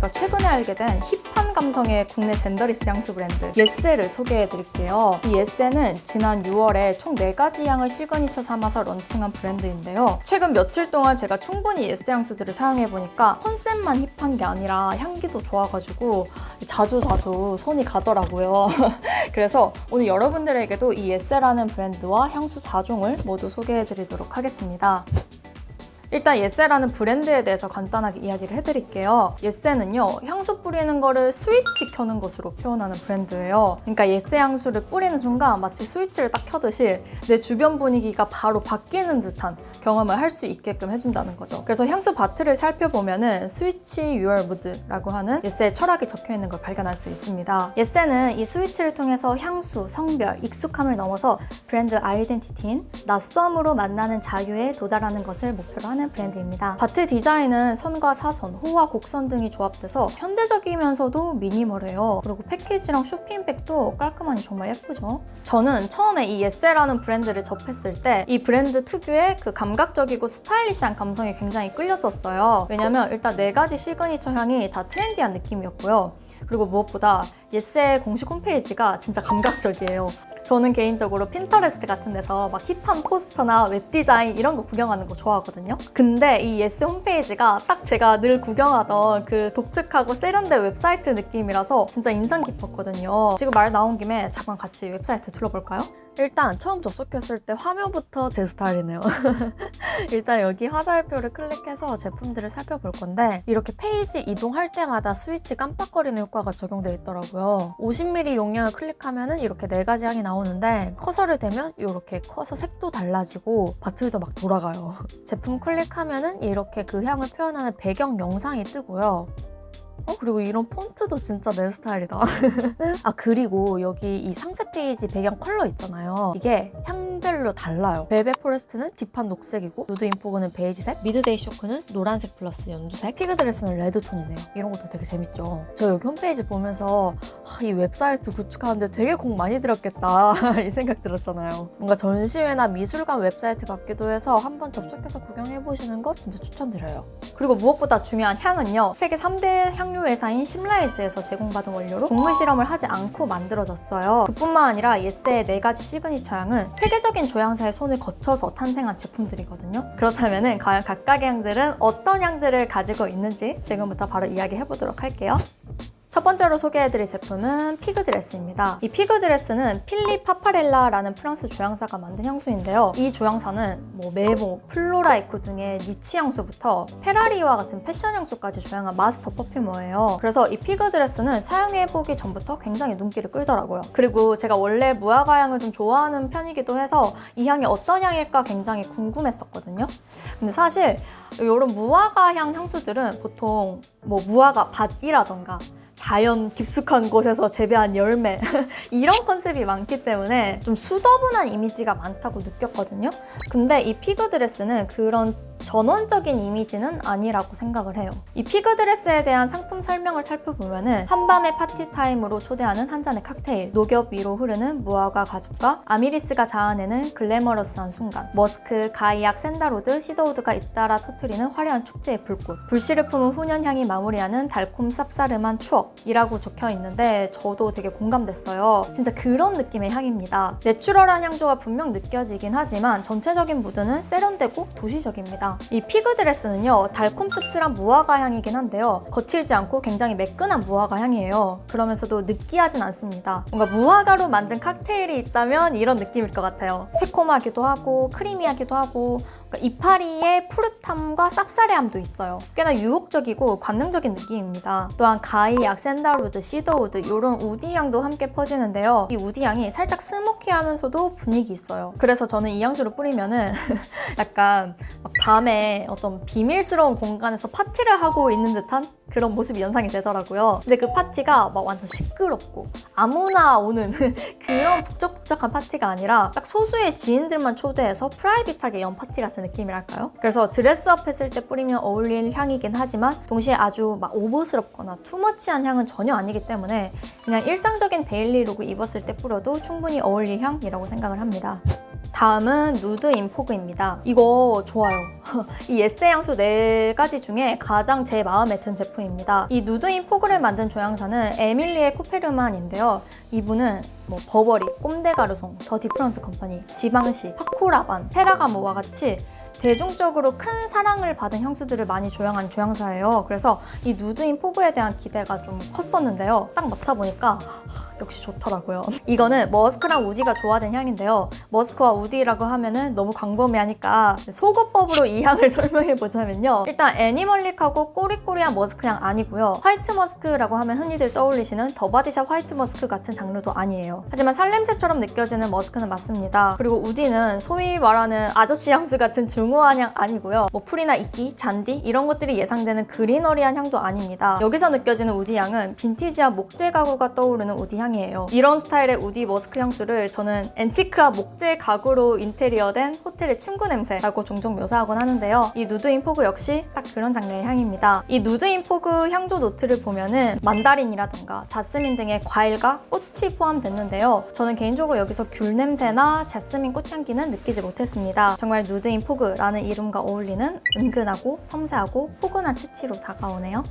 제가 최근에 알게 된 힙한 감성의 국내 젠더리스 향수 브랜드 예세를 소개해 드릴게요. 이 예세는 지난 6월에 총 4가지 향을 시그니처 삼아서 런칭한 브랜드인데요. 최근 며칠 동안 제가 충분히 예세 향수들을 사용해 보니까 컨셉만 힙한 게 아니라 향기도 좋아가지고 자주 자주 손이 가더라고요. 그래서 오늘 여러분들에게도 이 예세라는 브랜드와 향수 4종을 모두 소개해 드리도록 하겠습니다 일단 예세라는 브랜드에 대해서 간단하게 이야기를 해드릴게요. 예세는요, 향수 뿌리는 거를 스위치 켜는 것으로 표현하는 브랜드예요. 그러니까 예세 향수를 뿌리는 순간 마치 스위치를 딱 켜듯이 내 주변 분위기가 바로 바뀌는 듯한 경험을 할 수 있게끔 해준다는 거죠. 그래서 향수 바트를 살펴보면은 스위치 유얼 무드라고 하는 예세의 철학이 적혀 있는 걸 발견할 수 있습니다. 예세는 이 스위치를 통해서 향수, 성별, 익숙함을 넘어서 브랜드 아이덴티티인 낯섦으로 만나는 자유에 도달하는 것을 목표로 하는 브랜드입니다. 바트 디자인은 선과 사선, 호와 곡선 등이 조합돼서 현대적이면서도 미니멀해요. 그리고 패키지랑 쇼핑백도 깔끔하니 정말 예쁘죠. 저는 처음에 이 예세라는 브랜드를 접했을 때 이 브랜드 특유의 그 감각적이고 스타일리시한 감성이 굉장히 끌렸었어요. 왜냐면 일단 네 가지 시그니처 향이 다 트렌디한 느낌이었고요. 그리고 무엇보다 예세 공식 홈페이지가 진짜 감각적이에요. 저는 개인적으로 핀터레스트 같은 데서 막 힙한 포스터나 웹 디자인 이런 거 구경하는 거 좋아하거든요. 근데 이 예스 홈페이지가 딱 제가 늘 구경하던 그 독특하고 세련된 웹사이트 느낌이라서 진짜 인상 깊었거든요. 지금 말 나온 김에 잠깐 같이 웹사이트 둘러볼까요? 일단 처음 접속했을 때 화면부터 제 스타일이네요. 일단 여기 화살표를 클릭해서 제품들을 살펴볼 건데 이렇게 페이지 이동할 때마다 스위치 깜빡거리는 효과가 적용되어 있더라고요. 50ml 용량을 클릭하면 이렇게 네 가지 향이 나오는데 커서를 대면 이렇게 커서 색도 달라지고 바틀도 막 돌아가요. 제품 클릭하면 이렇게 그 향을 표현하는 배경 영상이 뜨고요. 어, 그리고 이런 폰트도 진짜 내 스타일이다. 아, 그리고 여기 이 상세 페이지 배경 컬러 있잖아요. 이게 향별로 달라요. 벨벳 포레스트는 딥한 녹색이고, 누드 인포그는 베이지색, 미드데이 쇼크는 노란색 플러스 연두색, 피그 드레스는 레드톤이네요. 이런 것도 되게 재밌죠. 저 여기 홈페이지 보면서 아, 이 웹사이트 구축하는데 되게 공 많이 들었겠다. 이 생각 들었잖아요. 뭔가 전시회나 미술관 웹사이트 같기도 해서 한번 접속해서 구경해보시는 거 진짜 추천드려요. 그리고 무엇보다 중요한 향은요. 세계 3대 향료 회사인 심라이즈에서 제공받은 원료로 동물 실험을 하지 않고 만들어졌어요. 그뿐만 아니라 예세의 네 가지 시그니처 향은 세계적인 조향사의 손을 거쳐서 탄생한 제품들이거든요. 그렇다면 과연 각각의 향들은 어떤 향들을 가지고 있는지 지금부터 바로 이야기해 보도록 할게요. 첫 번째로 소개해드릴 제품은 피그 드레스입니다. 이 피그 드레스는 필리 파파렐라라는 프랑스 조향사가 만든 향수인데요. 이 조향사는 뭐 메모, 플로라이코 등의 니치 향수부터 페라리와 같은 패션 향수까지 조향한 마스터 퍼퓸머예요. 그래서 이 피그 드레스는 사용해보기 전부터 굉장히 눈길을 끌더라고요. 그리고 제가 원래 무화과 향을 좀 좋아하는 편이기도 해서 이 향이 어떤 향일까 굉장히 궁금했었거든요. 근데 사실 이런 무화과 향 향수들은 보통 뭐 무화과 밭이라던가 자연 깊숙한 곳에서 재배한 열매 이런 컨셉이 많기 때문에 좀 수더분한 이미지가 많다고 느꼈거든요. 근데 이 피그 드레스는 그런 전원적인 이미지는 아니라고 생각을 해요. 이 피그 드레스에 대한 상품 설명을 살펴보면은 한밤의 파티 타임으로 초대하는 한 잔의 칵테일, 녹엽 위로 흐르는 무화과 가죽과 아미리스가 자아내는 글래머러스한 순간, 머스크, 가이악, 샌다로드, 시더우드가 잇따라 터트리는 화려한 축제의 불꽃, 불씨를 품은 훈연향이 마무리하는 달콤 쌉싸름한 추억이라고 적혀 있는데 저도 되게 공감됐어요. 진짜 그런 느낌의 향입니다. 내추럴한 향조가 분명 느껴지긴 하지만 전체적인 무드는 세련되고 도시적입니다. 이 피그 드레스는요 달콤 씁쓸한 무화과 향이긴 한데요. 거칠지 않고 굉장히 매끈한 무화과 향이에요. 그러면서도 느끼하진 않습니다. 뭔가 무화과로 만든 칵테일이 있다면 이런 느낌일 것 같아요. 새콤하기도 하고 크리미하기도 하고 그러니까 이파리의 푸릇함과 쌉싸래함도 있어요. 꽤나 유혹적이고 관능적인 느낌입니다. 또한 가이, 악센다루드, 시더우드 이런 우디 향도 함께 퍼지는데요. 이 우디 향이 살짝 스모키하면서도 분위기 있어요. 그래서 저는 이 향수를 뿌리면은 약간 막 밤에 어떤 비밀스러운 공간에서 파티를 하고 있는 듯한 그런 모습이 연상이 되더라고요. 근데 그 파티가 막 완전 시끄럽고 아무나 오는 그런 북적북적한 파티가 아니라 딱 소수의 지인들만 초대해서 프라이빗하게 연 파티 같은 느낌이랄까요? 그래서 드레스업 했을 때 뿌리면 어울릴 향이긴 하지만 동시에 아주 막 오버스럽거나 투머치한 향은 전혀 아니기 때문에 그냥 일상적인 데일리룩을 입었을 때 뿌려도 충분히 어울릴 향이라고 생각을 합니다. 다음은 누드 인포그입니다. 이거 좋아요. 이 에세 향수 네 가지 중에 가장 제 마음에 든 제품입니다. 이 누드 인포그를 만든 조향사는 에밀리에 코페르만인데요. 이분은 뭐 버버리, 꼼데가르송, 더 디프런트 컴퍼니, 지방시, 파코라반, 페라가모와 같이 대중적으로 큰 사랑을 받은 향수들을 많이 조향한 조향사예요. 그래서 이 누드인 포그에 대한 기대가 좀 컸었는데요. 딱 맡아보니까 하, 역시 좋더라고요. 이거는 머스크랑 우디가 조화된 향인데요. 머스크와 우디라고 하면은 너무 광범위하니까 소거법으로 이 향을 설명해 보자면요. 일단 애니멀릭하고 꼬리꼬리한 머스크 향 아니고요. 화이트 머스크라고 하면 흔히들 떠올리시는 더바디샵 화이트 머스크 같은 장르도 아니에요. 하지만 살냄새처럼 느껴지는 머스크는 맞습니다. 그리고 우디는 소위 말하는 아저씨 향수 같은 중 후한 향 아니고요. 뭐 풀이나 이끼, 잔디 이런 것들이 예상되는 그리너리한 향도 아닙니다. 여기서 느껴지는 우디 향은 빈티지한 목재 가구가 떠오르는 우디 향이에요. 이런 스타일의 우디 머스크 향수를 저는 앤티크와 목재 가구로 인테리어된 호텔의 침구 냄새라고 종종 묘사하곤 하는데요. 이 누드인 포그 역시 딱 그런 장르의 향입니다. 이 누드인 포그 향조 노트를 보면은 만다린이라던가 자스민 등의 과일과 꽃이 포함됐는데요. 저는 개인적으로 여기서 귤 냄새나 자스민 꽃향기는 느끼지 못했습니다. 정말 누드인 포그 라는 이름과 어울리는 은근하고 섬세하고 포근한 채취로 다가오네요.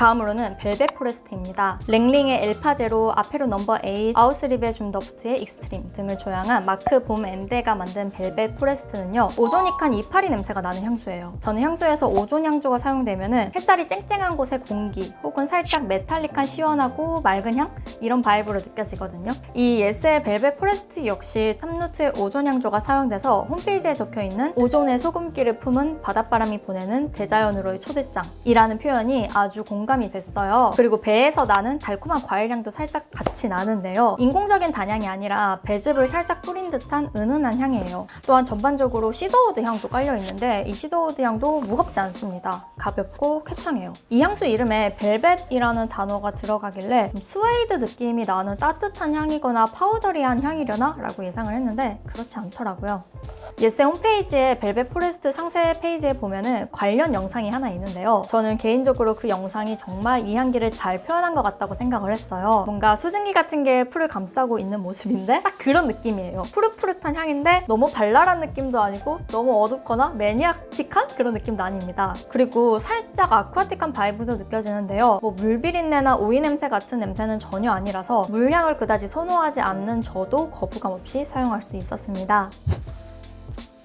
다음으로는 벨벳 포레스트입니다. 랭링의 엘파제로, 아페로 넘버 8, 아우스립의 줌 더프트의 익스트림 등을 조향한 마크 봄 엔데가 만든 벨벳 포레스트는요. 오조닉한 이파리 냄새가 나는 향수예요. 저는 향수에서 오존 향조가 사용되면 햇살이 쨍쨍한 곳의 공기 혹은 살짝 메탈릭한 시원하고 맑은 향 이런 바이브로 느껴지거든요. 이 예스의 벨벳 포레스트 역시 탑노트의 오존 향조가 사용돼서 홈페이지에 적혀있는 오존의 소금기를 품은 바닷바람이 보내는 대자연으로의 초대장이라는 표현이 아주 공감 이 됐어요. 그리고 배에서 나는 달콤한 과일향도 살짝 같이 나는데요. 인공적인 단향이 아니라 배즙을 살짝 뿌린 듯한 은은한 향이에요. 또한 전반적으로 시더우드 향도 깔려 있는데 이 시더우드 향도 무겁지 않습니다. 가볍고 쾌청해요. 이 향수 이름에 벨벳이라는 단어가 들어가길래 좀 스웨이드 느낌이 나는 따뜻한 향이거나 파우더리한 향이려나? 라고 예상을 했는데 그렇지 않더라고요. 예스 홈페이지에 벨벳 포레스트 상세 페이지에 보면은 관련 영상이 하나 있는데요. 저는 개인적으로 그 영상이 정말 이 향기를 잘 표현한 것 같다고 생각을 했어요. 뭔가 수증기 같은 게 풀을 감싸고 있는 모습인데 딱 그런 느낌이에요. 푸릇푸릇한 향인데 너무 발랄한 느낌도 아니고 너무 어둡거나 매니악틱한 그런 느낌도 아닙니다. 그리고 살짝 아쿠아틱한 바이브도 느껴지는데요. 뭐 물비린내나 오이 냄새 같은 냄새는 전혀 아니라서 물향을 그다지 선호하지 않는 저도 거부감 없이 사용할 수 있었습니다.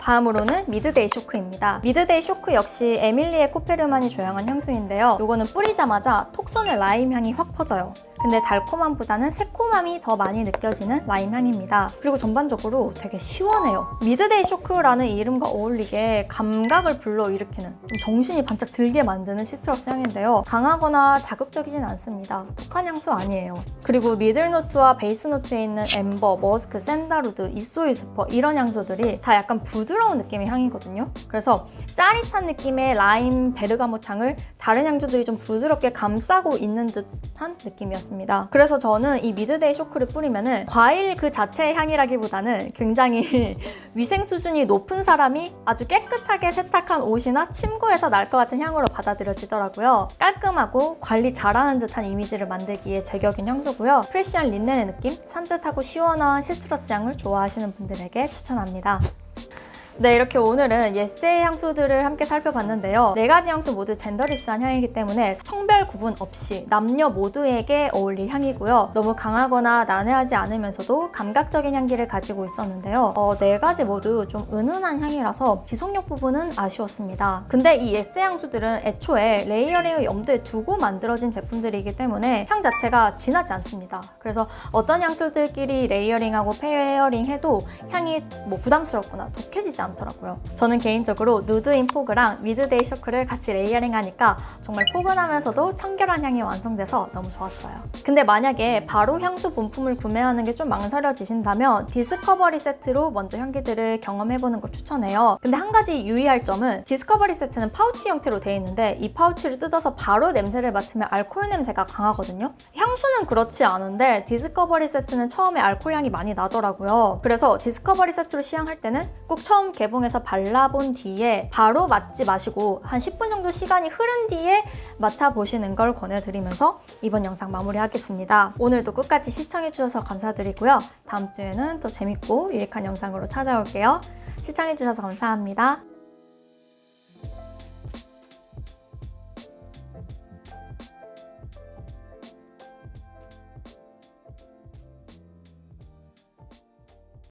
다음으로는 미드데이 쇼크입니다. 미드데이 쇼크 역시 에밀리의 코페르만이 조향한 향수인데요. 이거는 뿌리자마자 톡 쏘는 라임 향이 확 퍼져요. 근데 달콤함보다는 새콤함이 더 많이 느껴지는 라임 향입니다. 그리고 전반적으로 되게 시원해요. 미드데이 쇼크라는 이름과 어울리게 감각을 불러일으키는 좀 정신이 반짝 들게 만드는 시트러스 향인데요. 강하거나 자극적이진 않습니다. 독한 향수 아니에요. 그리고 미들노트와 베이스노트에 있는 엠버, 머스크, 샌다루드, 이소이 슈퍼 이런 향조들이 다 약간 부드러운 느낌의 향이거든요. 그래서 짜릿한 느낌의 라임, 베르가못 향을 다른 향조들이 좀 부드럽게 감싸고 있는 듯한 느낌이었습니다. 그래서 저는 이 미드데이 쇼크를 뿌리면은 과일 그 자체의 향이라기보다는 굉장히 위생 수준이 높은 사람이 아주 깨끗하게 세탁한 옷이나 침구에서 날 것 같은 향으로 받아들여지더라고요. 깔끔하고 관리 잘하는 듯한 이미지를 만들기에 제격인 향수고요. 프레시한 린넨의 느낌, 산뜻하고 시원한 시트러스 향을 좋아하시는 분들에게 추천합니다. 네, 이렇게 오늘은 예스의 향수들을 함께 살펴봤는데요. 네 가지 향수 모두 젠더리스한 향이기 때문에 성별 구분 없이 남녀 모두에게 어울릴 향이고요. 너무 강하거나 난해하지 않으면서도 감각적인 향기를 가지고 있었는데요. 어, 네 가지 모두 좀 은은한 향이라서 지속력 부분은 아쉬웠습니다. 근데 이 예스 향수들은 애초에 레이어링을 염두에 두고 만들어진 제품들이기 때문에 향 자체가 진하지 않습니다. 그래서 어떤 향수들끼리 레이어링하고 페어링 해도 향이 뭐 부담스럽거나 독해지지 않더라고요. 저는 개인적으로 누드인 포그랑 미드데이 쇼크를 같이 레이어링 하니까 정말 포근하면서도 청결한 향이 완성돼서 너무 좋았어요. 근데 만약에 바로 향수 본품을 구매하는 게 좀 망설여지신다면 디스커버리 세트로 먼저 향기들을 경험해보는 걸 추천해요. 근데 한 가지 유의할 점은 디스커버리 세트는 파우치 형태로 되어 있는데 이 파우치를 뜯어서 바로 냄새를 맡으면 알코올 냄새가 강하거든요. 향수는 그렇지 않은데 디스커버리 세트는 처음에 알코올 향이 많이 나더라고요. 그래서 디스커버리 세트로 시향할 때는 꼭 처음 개봉해서 발라본 뒤에 바로 맞지 마시고 한 10분 정도 시간이 흐른 뒤에 맡아보시는 걸 권해드리면서 이번 영상 마무리하겠습니다. 오늘도 끝까지 시청해주셔서 감사드리고요. 다음 주에는 또 재밌고 유익한 영상으로 찾아올게요. 시청해주셔서 감사합니다.